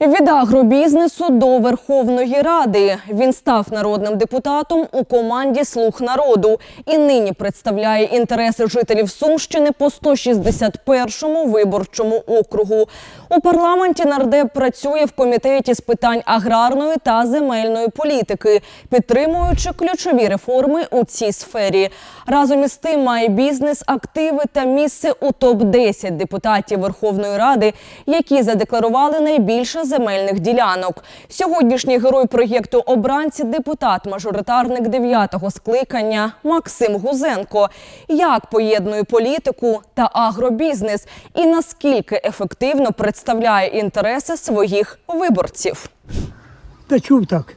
Від агробізнесу до Верховної Ради він став народним депутатом у команді Слуг народу і нині представляє інтереси жителів Сумщини по 161-му виборчому округу. У парламенті нардеп працює в комітеті з питань аграрної та земельної політики, підтримуючи ключові реформи у цій сфері. Разом із тим має бізнес, активи та місце у топ 10 депутатів Верховної Ради, які задекларували найбільше земельних ділянок. Сьогоднішній герой проєкту обранці депутат-мажоритарник 9-го скликання Максим Гузенко. Як поєднує політику та агробізнес, і наскільки ефективно представляє інтереси своїх виборців. Та чув так.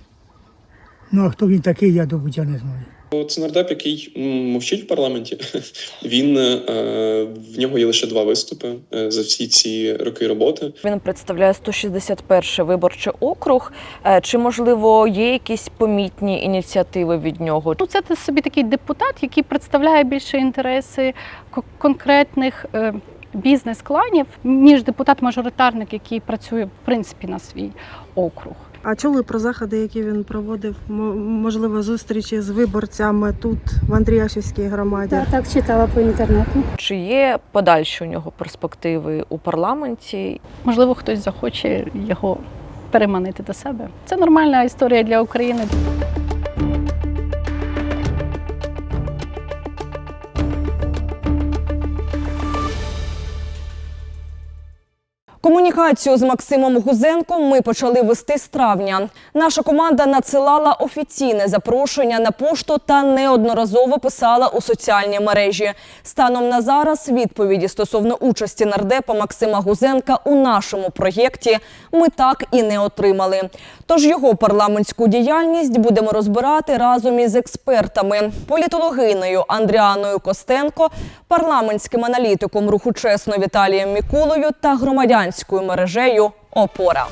Ну а хто він такий, я добуть, я не знаю. Це нардеп, який мовчить в парламенті. Він е, в нього є лише два виступи е, за всі ці роки роботи. Він представляє 161 виборчий округ. Е, Чи можливо є якісь помітні ініціативи від нього? Ну, це собі такий депутат, який представляє більше інтереси конкретних е, бізнес-кланів, ніж депутат-мажоритарник, який працює в принципі на свій округ. А чули про заходи, які він проводив, можливо, зустрічі з виборцями тут, в Андріашівській громаді? Так, так читала по інтернету. Чи є подальші у нього перспективи у парламенті? Можливо, хтось захоче його переманити до себе. Це нормальна історія для України. Комунікацію з Максимом Гузенком ми почали вести з травня. Наша команда надсилала офіційне запрошення на пошту та неодноразово писала у соціальні мережі. Станом на зараз відповіді стосовно участі нардепа Максима Гузенка у нашому проєкті ми так і не отримали. Тож його парламентську діяльність будемо розбирати разом із експертами, політологинею Андріаною Костенко, парламентським аналітиком руху чесно Віталієм Мікулою та громадянською мережею Опора.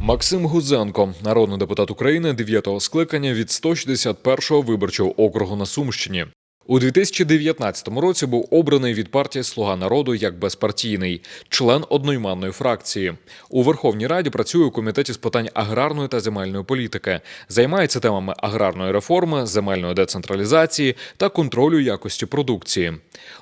Максим Гузенко, народний депутат України 9-го скликання від 161-го виборчого округу на Сумщині. У 2019 році був обраний від партії Слуга народу як безпартійний, член одноіменної фракції. У Верховній Раді працює у комітеті з питань аграрної та земельної політики, займається темами аграрної реформи, земельної децентралізації та контролю якості продукції.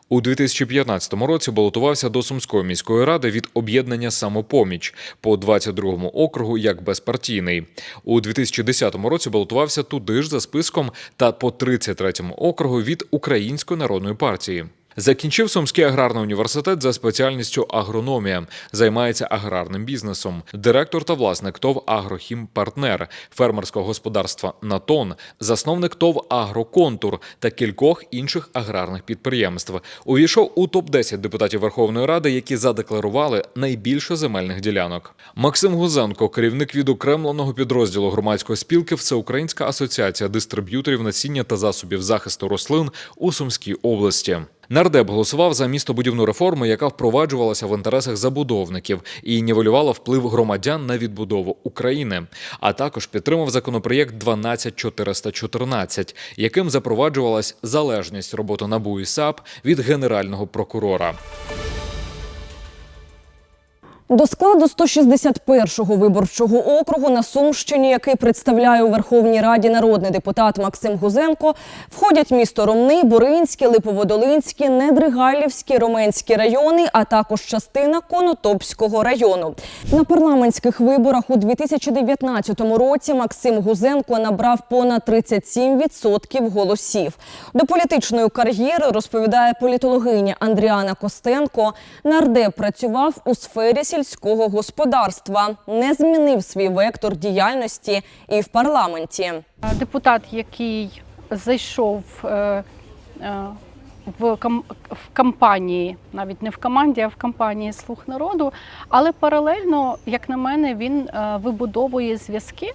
У 2015 році балотувався до Сумської міської ради від об'єднання Самопоміч по 22-му округу як безпартійний. У 2010 році балотувався туди ж за списком та по 33-му округу від Української народної партії. Закінчив Сумський аграрний університет за спеціальністю агрономія, займається аграрним бізнесом. Директор та власник ТОВ Агрохім Партнер фермерського господарства Натон, засновник ТОВ Агроконтур та кількох інших аграрних підприємств. Увійшов у топ 10 депутатів Верховної Ради, які задекларували найбільше земельних ділянок. Максим Гузенко, керівник відокремленого підрозділу громадської спілки Всеукраїнська асоціація дистриб'юторів насіння та засобів захисту рослин у Сумській області. Нардеп голосував за містобудівну реформу, яка впроваджувалася в інтересах забудовників і нівелювала вплив громадян на відбудову України. А також підтримав законопроєкт 12414, яким запроваджувалась залежність роботи НАБУ і САП від генерального прокурора. До складу 161-го виборчого округу на Сумщині, який представляє у Верховній Раді народний депутат Максим Гузенко, входять місто Ромни, Буринське, Липоводолинське, Недригайлівське, Роменські райони, а також частина Конотопського району. На парламентських виборах у 2019 році Максим Гузенко набрав понад 37% голосів. До політичної кар'єри розповідає політологиня Андріана Костенко. Нардеп працював у сфері сільського господарства, не змінив свій вектор діяльності і в парламенті. Депутат, який зайшов е, е, в, кам- в кампанії, навіть не в команді, а в кампанії Слуг народу, але паралельно, як на мене, він е, вибудовує зв'язки.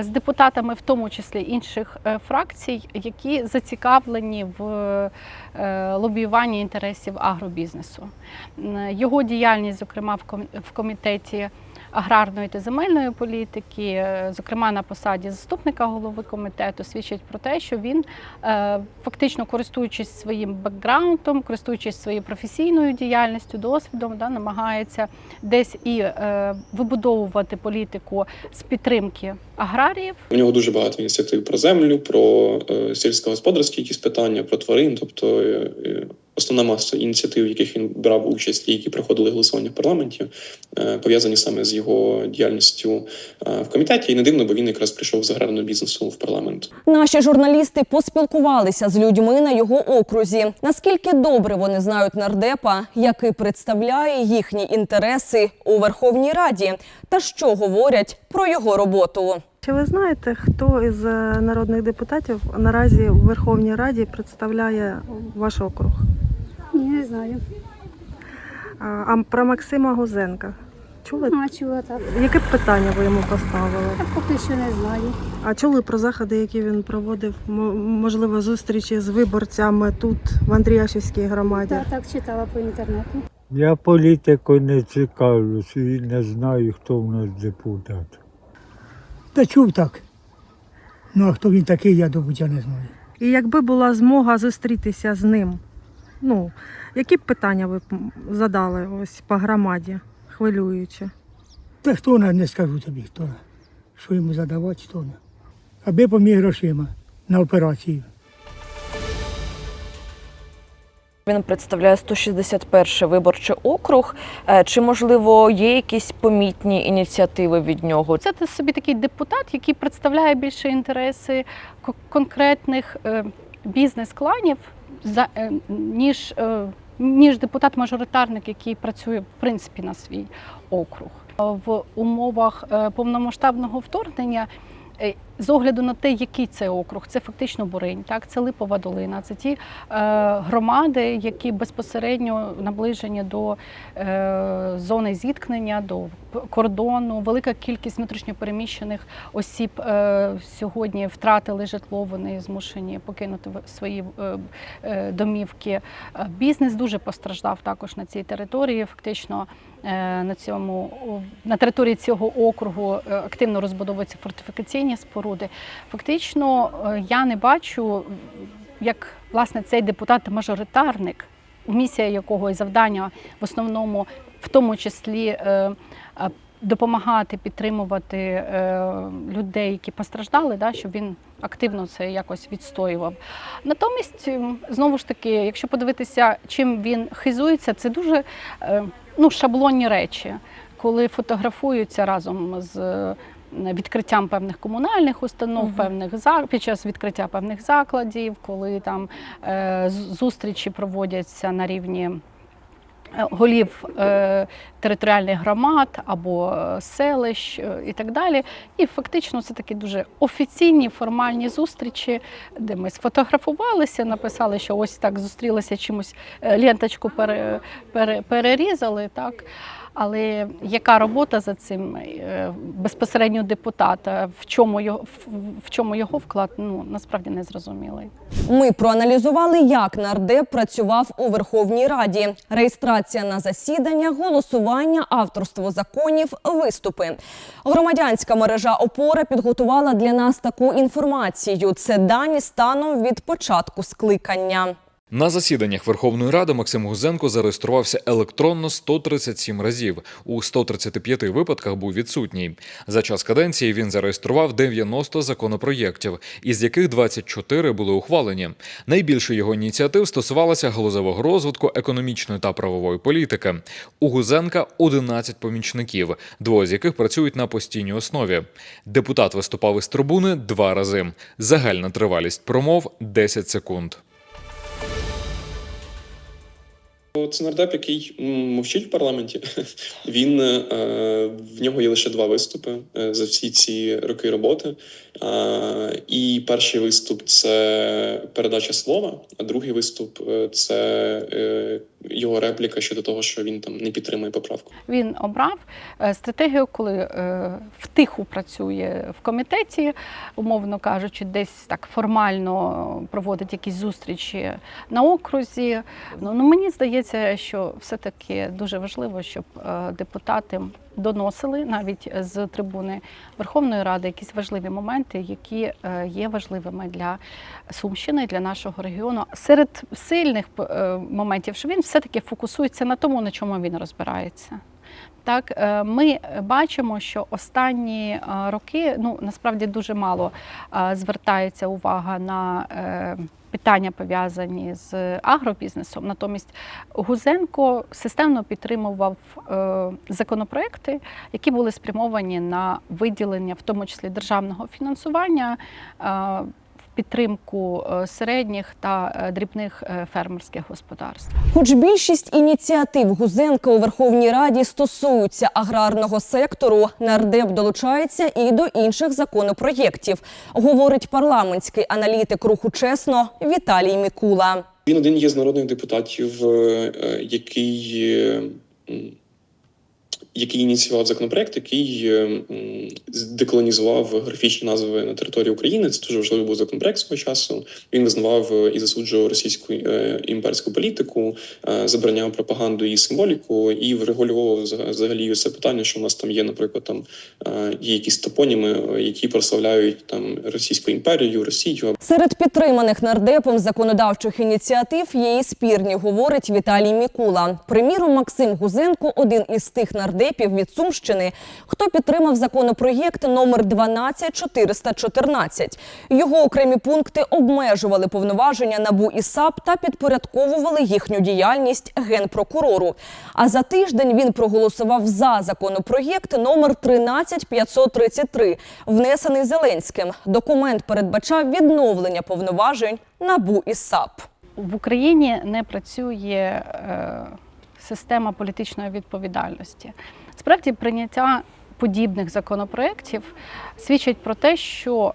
З депутатами, в тому числі інших фракцій, які зацікавлені в е, лобіюванні інтересів агробізнесу. Його діяльність, зокрема в комітеті аграрної та земельної політики, е, зокрема на посаді заступника голови комітету, свідчить про те, що він е, фактично користуючись своїм бекграундом, користуючись своєю професійною діяльністю, досвідом, да, намагається десь і вибудовувати політику з підтримки аграріїв. У нього дуже багато ініціатив про землю, про сільськогосподарські якісь питання, про тварин. Тобто основна маса ініціатив, в яких він брав участь, і які проходили голосування в парламенті, е, пов'язані саме з його діяльністю е, в комітеті. І не дивно, бо він якраз прийшов з аграрного бізнесу в парламент. Наші журналісти поспілкувалися з людьми на його окрузі. Наскільки добре вони знають нардепа, який представляє їхні інтереси у Верховній Раді, та що говорять про його роботу. Чи ви знаєте, хто із е, народних депутатів наразі у Верховній Раді представляє ваш округ? Ні, не знаю. А, А про Максима Гузенка? Чули? А чула так. Яке б питання ви йому поставили? Я поки що не знаю. А чули про заходи, які він проводив? Можливо, зустрічі з виборцями тут, в Андріашівській громаді? Так, так читала по інтернету. Я політикою не цікавлюсь і не знаю, хто в нас депутат. Та чув так. Ну а хто він такий, я добуть, я не знаю. І якби була змога зустрітися з ним, ну, які б питання ви б задали ось по громаді, хвилюючи? Та хто не, не скажу тобі, хто. Що йому задавати, хто не. Аби поміг грошима на операцію. Він представляє 161 виборчий округ. Е, Чи можливо є якісь помітні ініціативи від нього? Це собі такий депутат, який представляє більше інтереси конкретних е, бізнес-кланів, е, ніж, ніж депутат-мажоритарник, який працює в принципі на свій округ. В умовах повномасштабного вторгнення. Е, З огляду на те, який це округ, це фактично Буринь, так це Липова долина, це ті е, громади, які безпосередньо наближені до е, зони зіткнення, до кордону. Велика кількість внутрішньопереміщених осіб е, сьогодні втратили житло, вони змушені покинути свої е, е, домівки. Е, Бізнес дуже постраждав також на цій території. Фактично на цьому на території цього округу е, активно розбудовуються фортифікаційні споруди. Фактично, е, я не бачу, як власне цей депутат-мажоритарник, місія якого і завдання в основному, в тому числі. е, е, Допомагати підтримувати е, людей, які постраждали, да, щоб він активно це якось відстоював. Натомість, знову ж таки, якщо подивитися, чим він хизується, це дуже е, ну, шаблонні речі, коли фотографуються разом з е, відкриттям певних комунальних установ, Мгм. певних під час відкриття певних закладів, коли там е, зустрічі проводяться на рівні. Голів е, територіальних громад або е, селищ е, і так далі. І фактично це такі дуже офіційні формальні зустрічі, де ми сфотографувалися, написали, що ось так зустрілися чимось, ленточку пере, пере, перерізали. Так. Але яка робота за цим е, безпосередньо депутата, в чому його, в, чому його вклад, ну насправді не зрозумілий. Ми проаналізували, як нардеп працював у Верховній Раді: реєстрація на засідання, голосування, авторство законів, виступи. Громадянська мережа Опора підготувала для нас таку інформацію. Це дані станом від початку скликання. На засіданнях Верховної Ради Максим Гузенко зареєструвався електронно 137 разів. У 135 випадках був відсутній. За час каденції він зареєстрував 90 законопроєктів, із яких 24 були ухвалені. Найбільше його ініціатив стосувалося галузевого розвитку, економічної та правової політики. У Гузенка 11 помічників, двоє з яких працюють на постійній основі. Депутат виступав із трибуни два рази. Загальна тривалість промов 10 секунд. Це нардеп, який мовчить в парламенті. Він е, в нього є лише два виступи е, за всі ці роки роботи. І перший виступ це передача слова, а другий виступ е, це його репліка щодо того, що він там не підтримує поправку. Він обрав стратегію, коли втиху працює в комітеті, умовно кажучи, десь так формально проводить якісь зустрічі на окрузі. Ну, ну мені здається, що все-таки дуже важливо, щоб е, депутати доносили навіть з трибуни Верховної Ради якісь важливі моменти, які е, є важливими для Сумщини, для нашого регіону. Серед сильних е, моментів, що він все-таки фокусується на тому, на чому він розбирається. Так, е, ми бачимо, що останні е, роки ну насправді дуже мало е, звертається увага на е, питання пов'язані з агробізнесом. Натомість Гузенко системно підтримував е, законопроекти, які були спрямовані на виділення, в тому числі державного фінансування. Підтримку е, середніх та е, дрібних е, фермерських господарств. Хоч більшість ініціатив Гузенка у Верховній Раді стосуються аграрного сектору, нардеп долучається і до інших законопроєктів, говорить парламентський аналітик руху чесно Віталій Мікула. Він один є з народних депутатів, який, який ініціював законопроект, який е, деколонізував графічні назви на території України. Це дуже важливий був законопроект свого часу. Він визнавав е, і засуджував російську е, імперську політику, забороняв пропаганду і символіку, і врегулював взаг- взагалі це питання, що у нас там є, наприклад, там є якісь топоніми, які прославляють там Російську імперію, Росію Серед підтриманих нардепом законодавчих ініціатив є і спірні, говорить Віталій Мікула. Приміром, Максим Гузенко один із тих нардепів від Сумщини, хто підтримав законопроєкт номер 12414. Його окремі пункти обмежували повноваження НАБУ і САП та підпорядковували їхню діяльність генпрокурору. А за тиждень він проголосував за законопроєкт номер 13533, внесений Зеленським. Документ передбачав відновлення повноважень НАБУ і САП. В Україні не працює е, система політичної відповідальності. Справді, прийняття подібних законопроєктів свідчить про те, що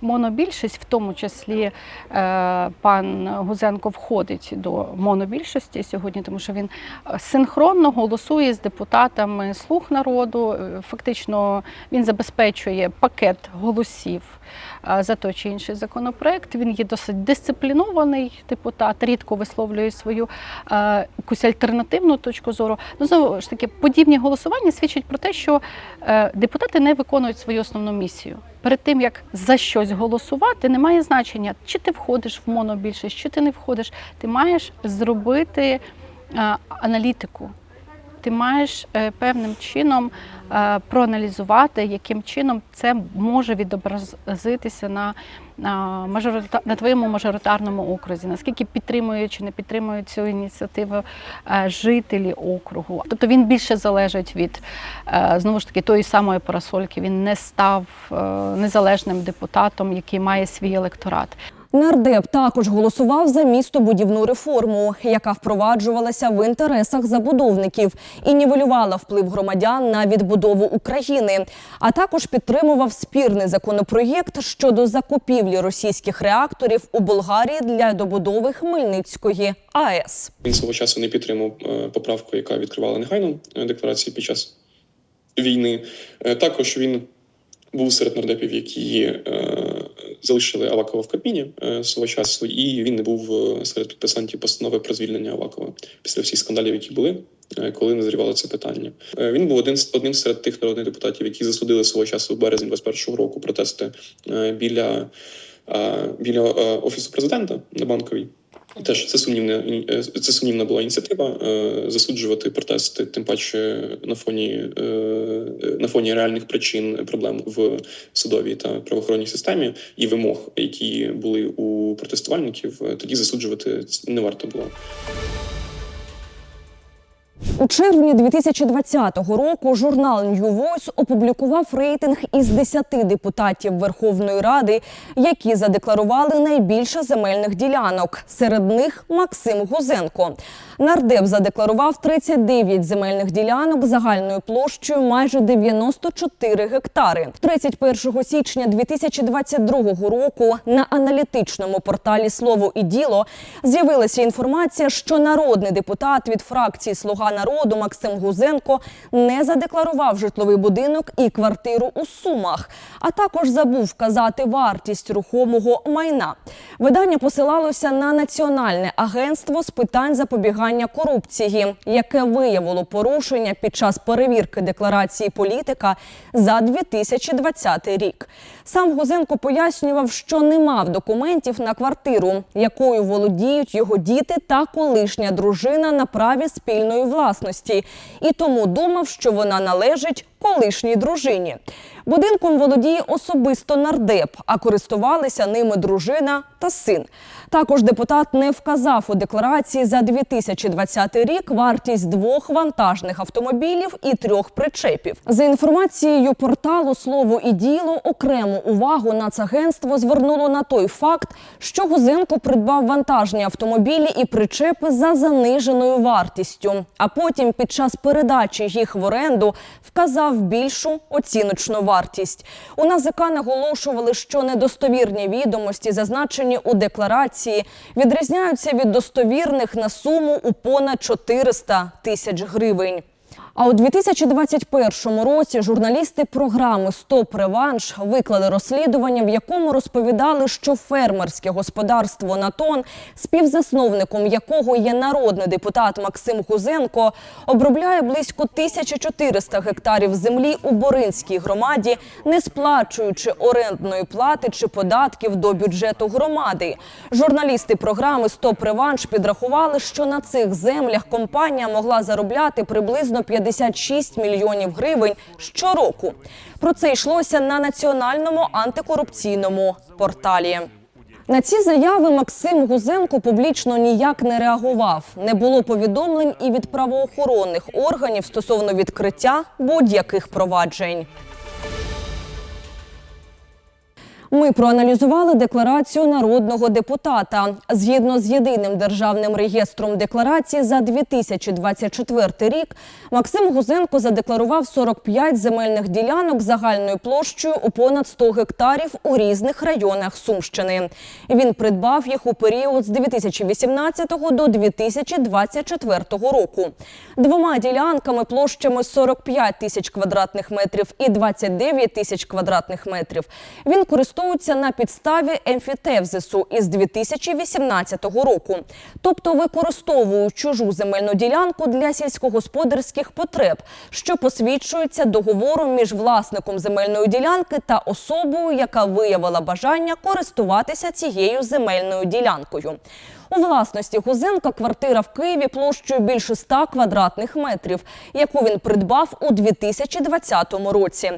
монобільшість, в тому числі е, пан Гузенко, входить до монобільшості сьогодні, тому що він е, синхронно голосує з депутатами слуг народу. Е, Фактично він забезпечує пакет голосів е, за той чи інший законопроект. Він є досить дисциплінований депутат, рідко висловлює свою е, якусь альтернативну точку зору. Ну знову ж таки, подібні голосування свідчать про те, що е, депутати не виконують свою основну місію. Перед тим як за щось голосувати, немає значення, чи ти входиш в монобільшість, чи ти не входиш. Ти маєш зробити е, аналітику. Ти маєш е, певним чином е, проаналізувати, яким чином це може відобразитися на, на, твоєму мажоритарному окрузі, наскільки підтримують чи не підтримують цю ініціативу е, жителі округу. Тобто він більше залежить від знову ж таки тої самої парасольки. Він не став незалежним депутатом, який має свій електорат. Нардеп також голосував за містобудівну реформу, яка впроваджувалася в інтересах забудовників і нівелювала вплив громадян на відбудову України. А також підтримував спірний законопроєкт щодо закупівлі російських реакторів у Болгарії для добудови Хмельницької АЕС. Він свого часу не підтримав е, поправку, яка відкривала негайну е, декларацію під час війни. Е, Також він був серед нардепів, які е, залишили Авакова в Кабміні е, свого часу, і він не був е, серед підписантів постанови про звільнення Авакова після всіх скандалів, які були. е, Коли назрівало це питання, Е, він був один з одним серед тих народних депутатів, які засудили свого часу в березні 21-го року протести е, біля, біля офісу президента на банковій. Теж це сумнівна е, це сумнівна була ініціатива е, засуджувати протести, тим паче на фоні е, на фоні реальних причин проблем в судовій та правоохоронній системі і вимог, які були у протестувальників. Тоді засуджувати не варто було. У червні 2020 року журнал New Voice опублікував рейтинг із 10 депутатів Верховної Ради, які задекларували найбільше земельних ділянок. Серед них Максим Гузенко. Нардеп задекларував 39 земельних ділянок загальною площею майже 94 гектари. 31 січня 2022 року на аналітичному порталі Слово і діло з'явилася інформація, що народний депутат від фракції Слуга слуга народу Максим Гузенко не задекларував житловий будинок і квартиру у Сумах, а також забув вказати вартість рухомого майна. Видання посилалося на Національне агентство з питань запобігання корупції, яке виявило порушення під час перевірки декларації політика за 2020 рік. Сам Гузенко пояснював, що не мав документів на квартиру, якою володіють його діти та колишня дружина на праві спільної власності, і тому думав, що вона належить колишній дружині. Будинком володіє особисто нардеп, а користувалися ними дружина та син. Також депутат не вказав у декларації за 2020 рік вартість двох вантажних автомобілів і трьох причепів. За інформацією порталу Слово і діло окрему увагу Нацагентство звернуло на той факт, що Гузенко придбав вантажні автомобілі і причепи за заниженою вартістю. А потім, під час передачі їх в оренду, вказав більшу оціночну вартість. У НАЗК наголошували, що недостовірні відомості, зазначені у декларації, відрізняються від достовірних на суму у понад 400 тисяч гривень. А у 2021 році журналісти програми Стоп Реванш виклали розслідування, в якому розповідали, що фермерське господарство Натон, співзасновником якого є народний депутат Максим Гузенко, обробляє близько 1400 гектарів землі у Боринській громаді, не сплачуючи орендної плати чи податків до бюджету громади. Журналісти програми Стоп Реванш підрахували, що на цих землях компанія могла заробляти приблизно 56 мільйонів гривень щороку. Про це йшлося на національному антикорупційному порталі. На ці заяви Максим Гузенко публічно ніяк не реагував. Не було повідомлень і від правоохоронних органів стосовно відкриття будь-яких проваджень. Ми проаналізували декларацію народного депутата. Згідно з єдиним державним реєстром декларації за 2024 рік Максим Гузенко задекларував 45 земельних ділянок загальною площею у понад 100 гектарів у різних районах Сумщини. Він придбав їх у період з 2018 до 2024 року. Двома ділянками площами 45 тисяч квадратних метрів і 29 тисяч квадратних метрів. Він користується на підставі емфітевзису із 2018 року, тобто використовує чужу земельну ділянку для сільськогосподарських потреб, що посвідчується договором між власником земельної ділянки та особою, яка виявила бажання користуватися цією земельною ділянкою. У власності Гузенка квартира в Києві площею більше 100 квадратних метрів, яку він придбав у 2020 році.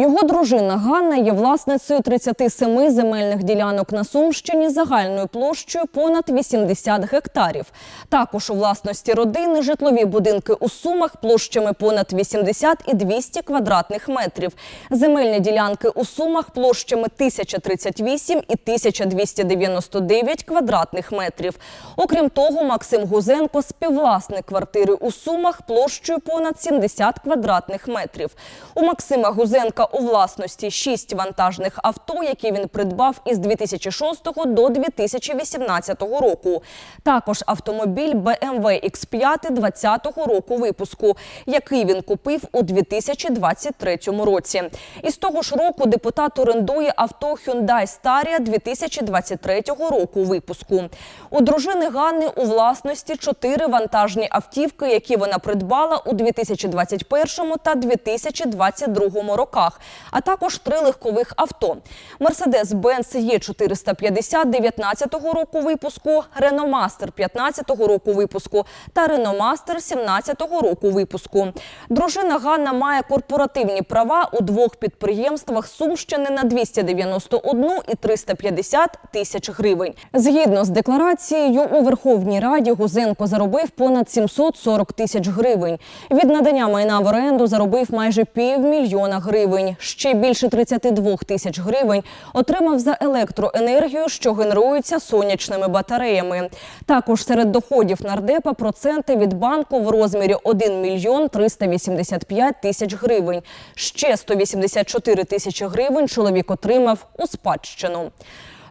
Його дружина Ганна є власницею 37 земельних ділянок на Сумщині загальною площею понад 80 гектарів. Також у власності родини житлові будинки у Сумах площами понад 80 і 200 квадратних метрів. Земельні ділянки у Сумах площами 1038 і 1299 квадратних метрів. Окрім того, Максим Гузенко співвласник квартири у Сумах площею понад 70 квадратних метрів. У Максима Гузенка у власності 6 вантажних авто, які він придбав із 2006 до 2018 року. Також автомобіль BMW X5 2020 року випуску, який він купив у 2023 році. Із того ж року депутат орендує авто Hyundai Staria 2023 року випуску. У дружини Ганни у власності чотири вантажні автівки, які вона придбала у 2021 та 2022 роках, а також три легкових авто: Mercedes-Benz E450 19-го року випуску, Renault Master 15 року випуску та Renault Master 17 року випуску. Дружина Ганна має корпоративні права у двох підприємствах Сумщини на 291 і 350 тисяч гривень. Згідно з декларацією у Верховній Раді Гузенко заробив понад 740 тисяч гривень. Від надання майна в оренду заробив майже півмільйона гривень. Ще більше 32 тисяч гривень отримав за електроенергію, що генерується сонячними батареями. Також серед доходів нардепа проценти від банку в розмірі 1 мільйон 385 тисяч гривень. Ще 184 тисячі гривень чоловік отримав у спадщину.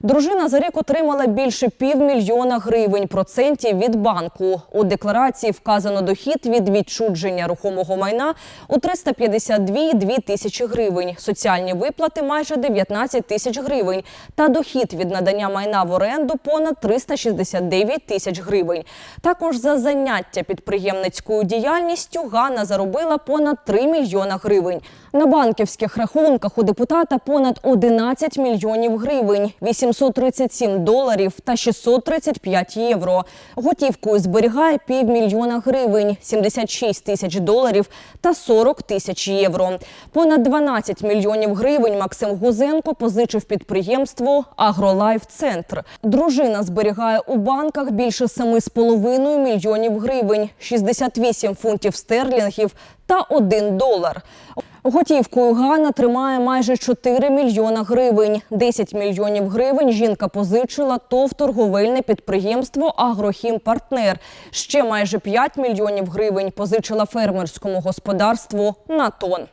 Дружина за рік отримала більше півмільйона гривень процентів від банку. У декларації вказано дохід від відчудження рухомого майна у 352,2 тисячі гривень, соціальні виплати майже 19 тисяч гривень та дохід від надання майна в оренду понад 369 тисяч гривень. Також за заняття підприємницькою діяльністю Ганна заробила понад 3 мільйона гривень. На банківських рахунках у депутата понад 11 мільйонів гривень, 837 доларів та 635 євро. Готівкою зберігає півмільйона гривень, 76 тисяч доларів та 40 тисяч євро. Понад 12 мільйонів гривень Максим Гузенко позичив підприємству Агролайф Центр. Дружина зберігає у банках більше 7,5 мільйонів гривень, 68 фунтів стерлінгів та 1 долар. Готівкою Ганна тримає майже 4 мільйона гривень. 10 мільйонів гривень жінка позичила ТОВ торговельне підприємство Агрохім Партнер. Ще майже 5 мільйонів гривень позичила фермерському господарству Натон.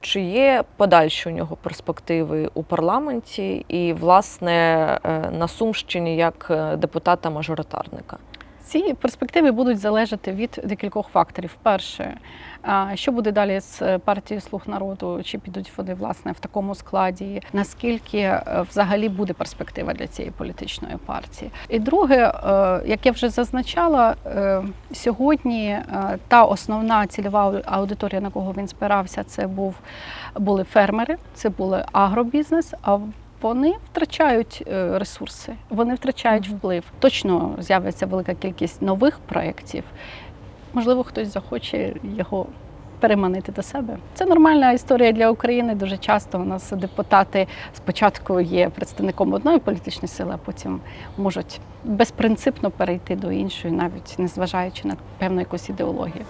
Чи є подальші у нього перспективи у парламенті і, власне, е, на Сумщині як е, депутата-мажоритарника? Ці перспективи будуть залежати від декількох факторів. Перше, що буде далі з партією Слуг народу, чи підуть вони власне в такому складі, наскільки е, взагалі буде перспектива для цієї політичної партії? І друге, е, як я вже зазначала, е, сьогодні е, та основна цільова аудиторія, на кого він спирався, це був були фермери, це були агробізнес. А вони втрачають е, ресурси, вони втрачають вплив. Точно з'явиться велика кількість нових проєктів. Можливо, хтось захоче його переманити до себе. Це нормальна історія для України. Дуже часто у нас депутати спочатку є представником одної політичної сили, а потім можуть безпринципно перейти до іншої, навіть незважаючи на певну якусь ідеологію.